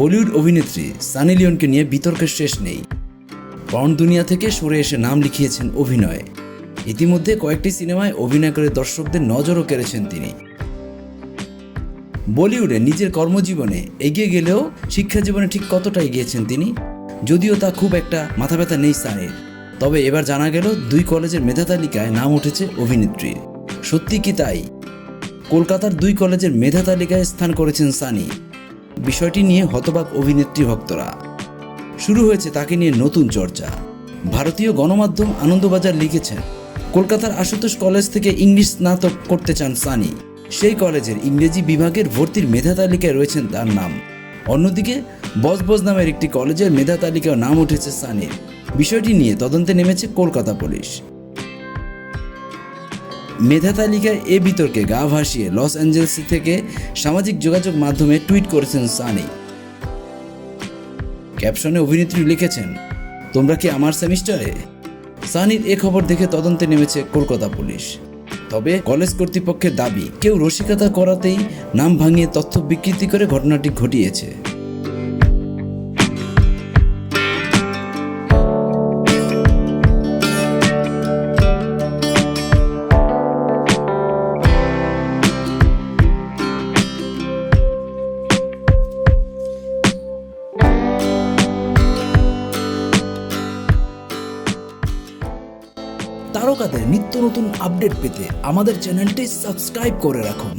বলিউড অভিনেত্রী সানি লিওনকে নিয়ে বিতর্কের শেষ নেই। পর্ন দুনিয়া থেকে সরে এসে নাম লিখিয়েছেন অভিনয়ে। ইতিমধ্যে কয়েকটি সিনেমায় অভিনয় করে দর্শকদের নজরও কেড়েছেন তিনি। বলিউডে নিজের কর্মজীবনে এগিয়ে গেলেও শিক্ষা জীবনে ঠিক কতটা এগিয়েছেন তিনি? যদিও তা খুব একটা মাথা ব্যথা নেই সানির। তবে এবার জানা গেল দুই কলেজের মেধা তালিকায় নাম উঠেছে অভিনেত্রীর। সত্যি কি তাই? কলকাতার দুই কলেজের মেধা তালিকায় স্থান করেছেন সানি। বিষয়টি নিয়ে হতবাক অভিনেত্রী ভক্তরা। শুরু হয়েছে তাকে নিয়ে নতুন চর্চা। ভারতীয় গণমাধ্যম আনন্দবাজার লিখেছেন, কলকাতার আশুতোষ কলেজ থেকে ইংলিশ স্নাতক করতে চান সানি। সেই কলেজের ইংরেজি বিভাগের ভর্তির মেধা তালিকায় রয়েছেন তার নাম। অন্যদিকে, বজবজ নামের একটি কলেজের মেধা তালিকায় নাম উঠেছে সানির। বিষয়টি নিয়ে তদন্তে নেমেছে কলকাতা পুলিশ। মেধা তালিকায় এ বিতর্কে গা ভাসিয়ে লস অ্যাঞ্জেলস থেকে সামাজিক যোগাযোগ মাধ্যমে টুইট করেছেন সানি। ক্যাপশনে অভিনেত্রী লিখেছেন, তোমরা কি আমার সেমিস্টারে? সানির এ খবর দেখে তদন্তে নেমেছে কলকাতা পুলিশ। তবে কলেজ কর্তৃপক্ষের দাবি, কেউ রসিকতা করাতেই নাম ভাঙিয়ে তথ্য বিকৃতি করে ঘটনাটি ঘটিয়েছে। তারকাদের নিত্য নতুন আপডেট পেতে আমাদের চ্যানেলটি সাবস্ক্রাইব করে রাখুন।